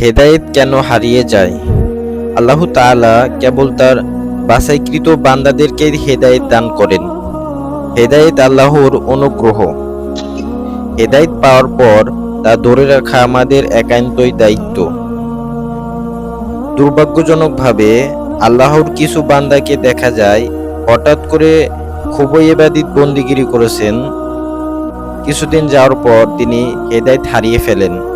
হেদায়েত কেন হারিয়ে যায়? আল্লাহ তাআলা কেবল তার বাছাইকৃত বান্দাদেরকে হেদায়েত দান করেন। হেদায়েত আল্লাহর অনুগ্রহ। হেদায়েত পাওয়ার পর তা ধরে রাখা আমাদের একান্তই দায়িত্ব। দুর্ভাগ্যজনকভাবে আল্লাহর কিছু বান্দাকে দেখা যায়, হঠাৎ করে খুবই এবাদিত বন্দিগিরি করেছেন। কিছুদিন যাওয়ার পর তিনি হেদায়েত হারিয়ে ফেলেন।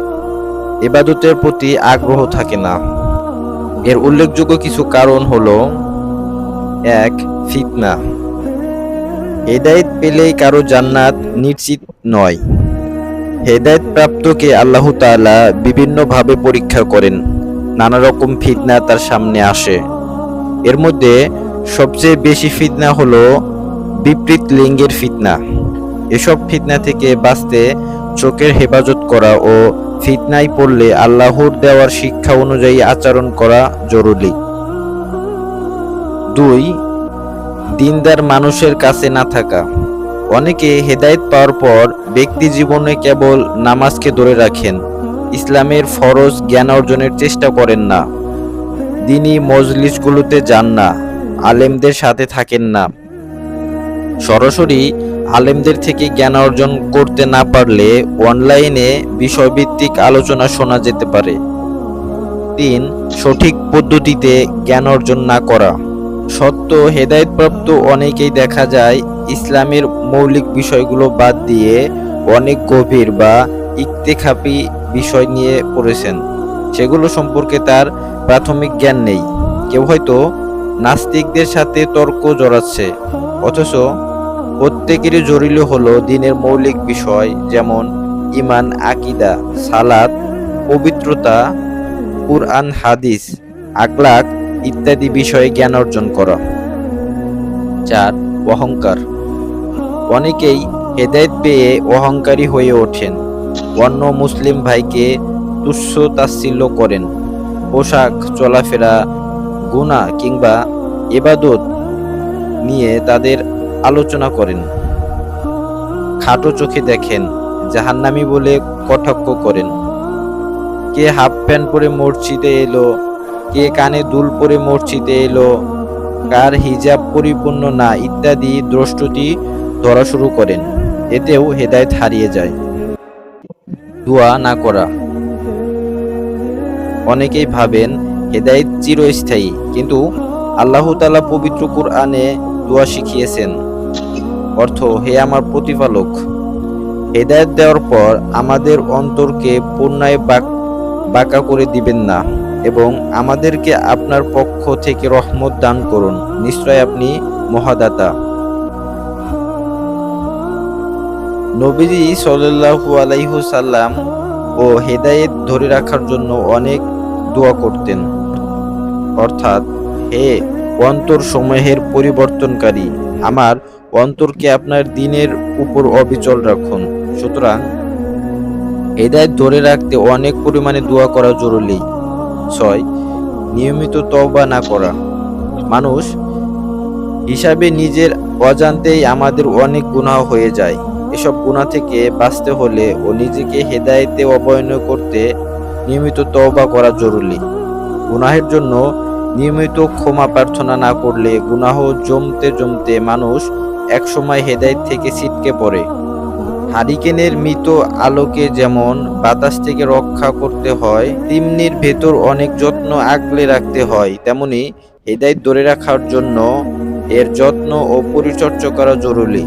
এবাদতের প্রতি আগ্রহ থাকে না। এর উল্লেখযোগ্য কিছু কারণ হল, এক, ফিতনা। হেদায়েত পেলেই কারও জান্নাত নিশ্চিত নয়। হেদায়েত প্রাপ্তকে আল্লাহ তাআলা বিভিন্নভাবে পরীক্ষা করেন। নানা রকম ফিতনা তার সামনে আসে। এর মধ্যে সবচেয়ে বেশি ফিতনা হলো বিপরীত লিঙ্গের ফিতনা। এসব ফিতনা থেকে বাঁচতে চোখের হেফাজত করা ও ফিতনায় পড়লে আল্লাহর দেওয়ার শিক্ষা অনুযায়ী আচরণ করা জরুরি। দুই, দিনদার মানুষের কাছে না থাকা। অনেকে হেদায়েত পাওয়ার পর ব্যক্তি জীবনে কেবল নামাজকে ধরে রাখেন, ইসলামের ফরজ জ্ঞান অর্জনের চেষ্টা করেন না। দিনই মজলিসগুলোতে যান না, আলেমদের সাথে থাকেন না। সরাসরি আলেমদের থেকে জ্ঞান অর্জন করতে না পারলে অনলাইনে বিষয়ভিত্তিক আলোচনা শোনা যেতে পারে। তিন, সঠিক পদ্ধতিতে জ্ঞান অর্জন না করা। সত্য হেদায়েতপ্রাপ্ত অনেকেই দেখা যায় ইসলামের মৌলিক বিষয়গুলো বাদ দিয়ে অনেক গভীর বা ইকতেখাপি বিষয় নিয়ে পড়েছেন। সেগুলো সম্পর্কে তার প্রাথমিক জ্ঞান নেই। কেউ হয়তো নাস্তিকদের সাথে তর্ক জড়াচ্ছে, অথচ প্রত্যেকেরই জরুরি হলো দিনের মৌলিক বিষয় যেমন ইমান আকিদা, সালাত, পবিত্রতা, কুরআন, হাদিস আকলাক ইত্যাদি বিষয়ে জ্ঞান অর্জন করা। চার, অহংকার। অনেকেই হেদায়েত পেয়ে অহংকারী হয়ে ওঠেন। অন্য মুসলিম ভাইকে তুচ্ছ তাচ্ছিল্য করেন। পোশাক, চলাফেরা গুণা কিংবা এবাদত নিয়ে তাদের আলোচনা করেন। খাটো চোখে দেখেন, জাহান্নামি বলে কটাক্ষ করেন। কে হাফ প্যান্ট পরে মসজিদে এলো, কে কানে দুল পরে মসজিদে এলো, কার হিজাব পরিপূর্ণ না ইত্যাদি দ্রষ্টতি ধরা শুরু করেন। এতেও হেদায়েত হারিয়ে যায়। দোয়া না করা। অনেকেই ভাবেন, হেদায়েত চিরস্থায়ী, কিন্তু আল্লাহ তাআলা পবিত্র কুরআনে দোয়া শিখিয়েছেন। অর্থ, হে আমার প্রতিপালক, হেদায়েত দেওয়ার পর আমাদের অন্তরকে পূর্ণায় বাক- করে দিবেন না এবং আমাদেরকে আপনার পক্ষ থেকে রহমত দান করুন। নিশ্চয় আপনি মহাদাতা। নবীজি সাল্লাল্লাহু আলাইহি সাল্লাম ও হেদায়েত ধরে রাখার জন্য অনেক দোয়া করতেন। অর্থাৎ, হে অন্তর সমূহের পরিবর্তনকারী, আমার অন্তরকে আপনার দিনের উপর অবিচল রাখুন। সুতরাং হেদায়েত ধরে রাখতে অনেক পরিমাণে দোয়া করা জরুরি। ছয়, নিয়মিত তওবা না করা। মানুষ হিসাবে নিজের অজান্তেই আমাদের অনেক গুনাহ হয়ে যায়। এসব গুনাহ থেকে বাঁচতে হলে ও নিজেকে হেদায়েতে অবনয় করতে নিয়মিত তওবা করা জরুরি। গুনাহের জন্য নিয়মিত ক্ষমা প্রার্থনা না করলে গুনাহ জমতে জমতে মানুষ একসময় হেদায়ত থেকে ছিটকে পড়ে। হারিকেনের মৃত আলোকে যেমন বাতাস থেকে রক্ষা করতে হয়, তেমনির ভেতর অনেক যত্ন আগলে রাখতে হয়, তেমনি হেদায়ত ধরে রাখার জন্য এর যত্ন ও পরিচর্যা করা জরুরি।